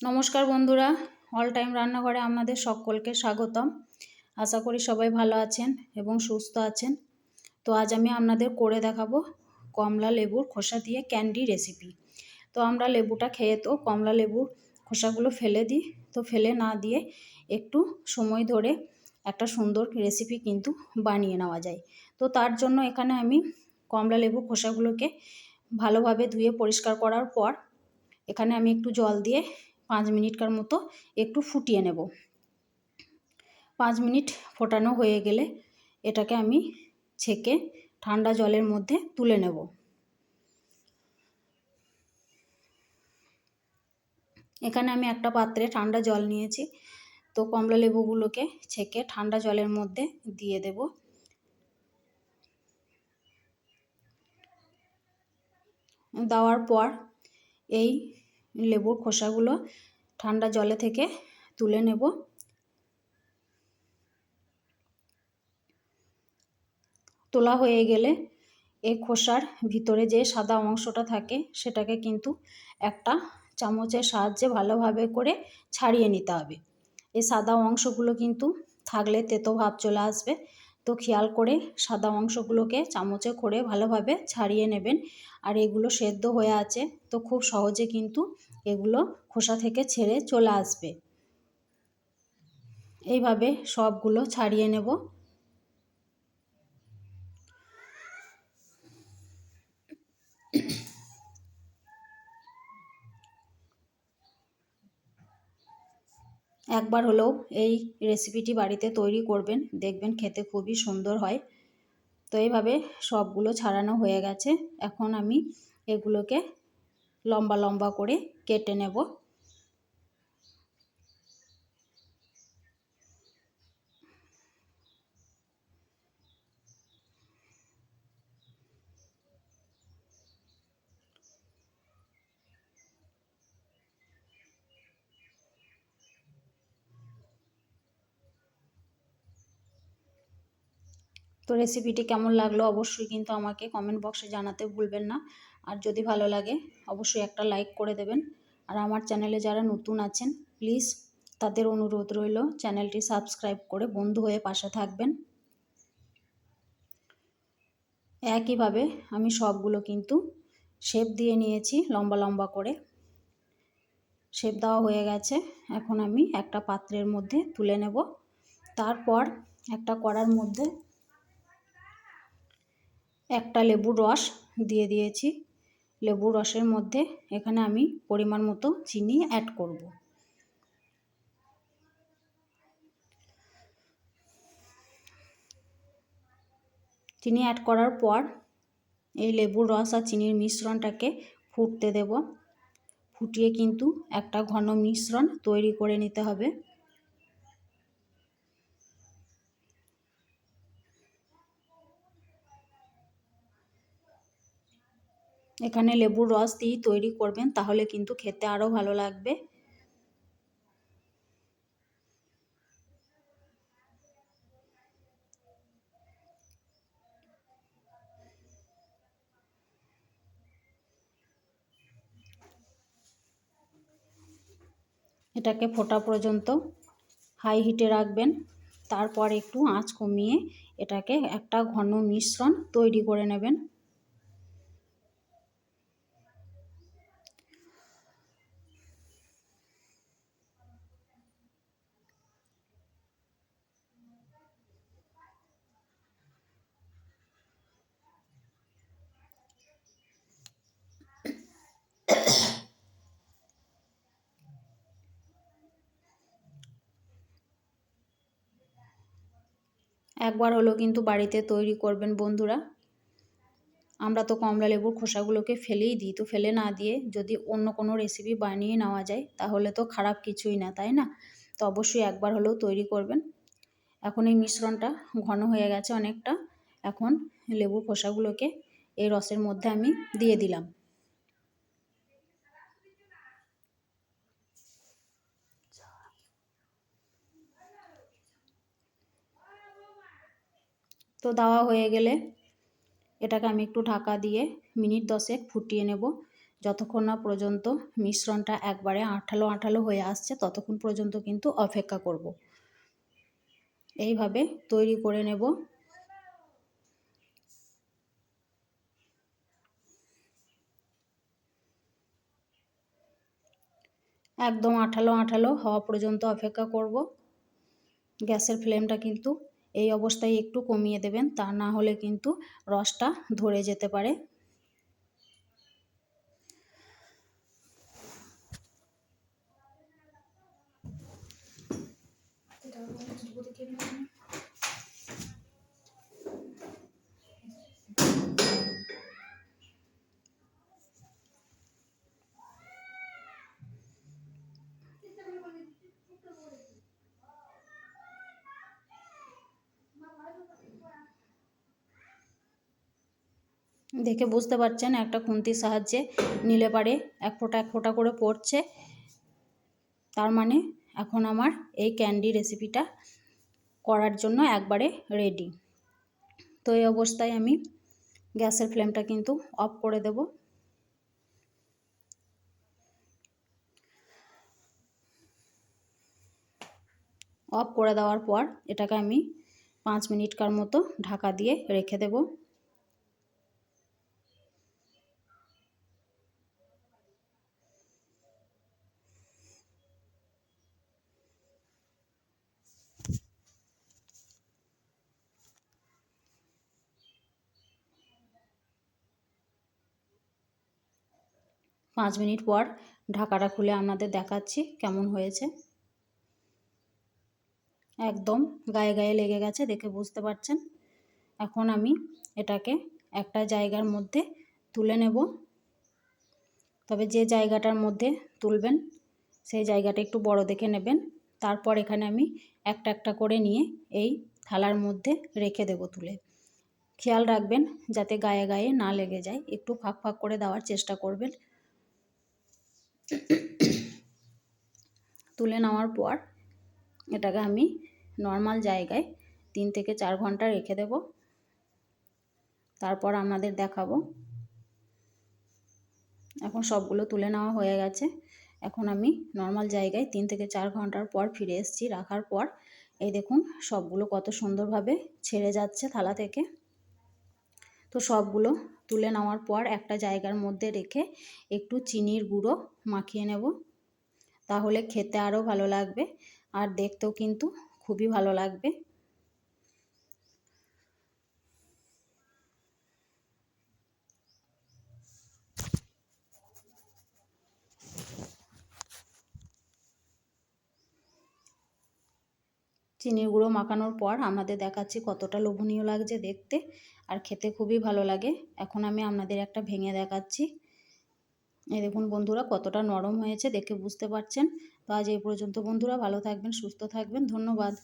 নমস্কার বন্ধুরা all time রান্নাঘরে আপনাদের সকলকে স্বাগতম। আশা করি সবাই ভালো আছেন এবং সুস্থ আছেন। তো আজ আমি আপনাদের করে দেখাবো কমলা লেবুর খোসা দিয়ে ক্যান্ডি রেসিপি। তো আমরা লেবুটা খেয়ে, তো কমলা লেবুর খোসাগুলো ফেলে দিই। তো ফেলে না দিয়ে একটু সময় ধরে একটা সুন্দর রেসিপি কিন্তু বানিয়ে নেওয়া যায়। তো তার জন্য এখানে আমি কমলা লেবু খোসাগুলোকে ভালোভাবে ধুয়ে পরিষ্কার করার পর, এখানে আমি একটু জল দিয়ে মিনিটকার মতো একটু ফুটিয়ে নেব। পাঁচ মিনিট ফোটানো হয়ে গেলে এটাকে আমি ছেঁকে ঠান্ডা জলের মধ্যে তুলে নেব। এখানে আমি একটা পাত্রে ঠান্ডা জল নিয়েছি, তো কমলা লেবুগুলোকে ছেঁকে ঠান্ডা জলের মধ্যে দিয়ে দেব। দেওয়ার পর এই লেবুর খোসাগুলো ঠান্ডা জলে থেকে তুলে নেব। তোলা হয়ে গেলে এই খোসার ভিতরে যে সাদা অংশটা থাকে সেটাকে কিন্তু একটা চামচের সাহায্যে ভালোভাবে করে ছাড়িয়ে নিতে হবে। এই সাদা অংশগুলো কিন্তু থাকলে তেতো ভাব চলে আসবে। তো খেয়াল করে সাদা অংশগুলোকে চামচে করে ভালোভাবে ছাড়িয়ে নেবেন। আর এগুলো সেদ্ধ হয়ে আছে, তো খুব সহজে কিন্তু এগুলো খোসা থেকে ছেড়ে চলে আসবে। এইভাবে সবগুলো ছাড়িয়ে নেব। একবার হলেও এই রেসিপিটি বাড়িতে তৈরি করবেন, দেখবেন খেতে খুবই সুন্দর হয়। তো এইভাবে সবগুলো ছাড়ানো হয়ে গেছে। এখন আমি এগুলোকে লম্বা লম্বা করে কেটে নেব। তো রেসিপিটি কেমন লাগল অবশ্যই কিন্তু আমাকে কমেন্ট বক্সে জানাতে ভুলবেন না। আর যদি ভালো লাগে, অবশ্যই একটা লাইক করে দেবেন। আর আমার চ্যানেলে যারা নতুন আছেন প্লিজ তাদের অনুরোধ রইল চ্যানেলটি সাবস্ক্রাইব করে বন্ধু হয়ে পাশে থাকবেন। একইভাবে আমি সবগুলো কিন্তু শেপ দিয়ে নিয়েছি, লম্বা লম্বা করে। শেপ দেওয়া হয়ে গেছে। এখন আমি একটা পাত্রের মধ্যে তুলে নেব। তারপর একটা কড়ার মধ্যে একটা লেবুর রস দিয়ে দিয়েছি। লেবুর রসের মধ্যে এখানে আমি পরিমাণ মতো চিনি অ্যাড করব। চিনি অ্যাড করার পর এই লেবুর রস আর চিনির মিশ্রণটাকে ফুটতে দেব। ফুটিয়ে কিন্তু একটা ঘন মিশ্রণ তৈরি করে নিতে হবে। এখানে লেবুর রস দিয়েই তৈরি করবেন, তাহলে কিন্তু খেতে আরও ভালো লাগবে। এটাকে ফোটা পর্যন্ত হাই হিটে রাখবেন, তারপর একটু আঁচ কমিয়ে এটাকে একটা ঘন মিশ্রণ তৈরি করে নেবেন। একবার হলেও কিন্তু বাড়িতে তৈরি করবেন বন্ধুরা। আমরা তো কমলা লেবুর খোসাগুলোকে ফেলেই দিই, তো ফেলে না দিয়ে যদি অন্য কোনো রেসিপি বানিয়ে নেওয়া যায়, তাহলে তো খারাপ কিছুই না, তাই না? তো অবশ্যই একবার হলেও তৈরি করবেন। এখন এই মিশ্রণটা ঘন হয়ে গেছে অনেকটা। এখন লেবুর খোসাগুলোকে এই রসের মধ্যে আমি দিয়ে দিলাম। তো দেওয়া হয়ে গেলে এটাকে আমি একটু ঢাকা দিয়ে মিনিট দশেক ফুটিয়ে নেব। যতক্ষণ না পর্যন্ত মিশ্রণটা একবারে আঠালো আঠালো হয়ে আসছে, ততক্ষণ পর্যন্ত কিন্তু অপেক্ষা করব। এইভাবে তৈরি করে নেব। একদম আঠালো আঠালো হওয়া পর্যন্ত অপেক্ষা করব। গ্যাসের ফ্লেমটা কিন্তু এই অবস্থায় একটু কমিয়ে দেবেন তা না হলে কিন্তু রসটা ধরে যেতে পারে। দেখে বুঝতে পারছেন, একটা খুন্তির সাহায্যে নিলে পারে, এক ফোঁটা এক ফোঁটা করে পড়ছে। তার মানে এখন আমার এই ক্যান্ডি রেসিপিটা করার জন্য একবারে রেডি। তো এই অবস্থায় আমি গ্যাসের ফ্লেমটা কিন্তু অফ করে দেব। অফ করে দেওয়ার পর এটাকে আমি পাঁচ মিনিটকার মতো ঢাকা দিয়ে রেখে দেবো। পাঁচ মিনিট পর ঢাকাটা খুলে আপনাদের দেখাচ্ছি কেমন হয়েছে। একদম গায়ে গায়ে লেগে গেছে, দেখে বুঝতে পারছেন? এখন আমি এটাকে একটা জায়গার মধ্যে তুলে নেব। তবে যে জায়গাটার মধ্যে তুলবেন, সেই জায়গাটা একটু বড় দেখে নেবেন। তারপর এখানে আমি একটা একটা করে নিয়ে এই থালার মধ্যে রেখে দেব তুলে। খেয়াল রাখবেন, যাতে গায়ে গায়ে না লেগে যায়। একটু ফাঁক ফাঁক করে দেওয়ার চেষ্টা করবেন। তুলে নেওয়ার পর এটাকে আমি নর্মাল জায়গায় তিন থেকে চার ঘণ্টা রেখে দেব। তারপর আমাদের দেখাবো। এখন সবগুলো তুলে নেওয়া হয়ে গেছে। এখন আমি নর্মাল জায়গায় তিন থেকে চার ঘণ্টার পর ফিরে এসেছি। রাখার পর এই দেখুন, সবগুলো কত সুন্দরভাবে ছেড়ে যাচ্ছে থালা থেকে। তো সবগুলো তুলে নেওয়ার পর একটা জায়গার মধ্যে রেখে একটু চিনির গুঁড়ো মাখিয়ে নেব। তাহলে খেতে আরও ভালো লাগবে আর দেখতেও কিন্তু খুবই ভালো লাগবে। চিনির গুঁড়ো মাখানোর পর আমাদের দেখাচ্ছি কতটা লোভনীয় লাগছে দেখতে। আর খেতে খুবই ভালো লাগে। এখন আমি আপনাদের একটা ভেঙে দেখাচ্ছি। এই দেখুন বন্ধুরা, কতটা নরম হয়েছে দেখে বুঝতে পারছেন। তো আজ এই পর্যন্ত বন্ধুরা, ভালো থাকবেন, সুস্থ থাকবেন। ধন্যবাদ।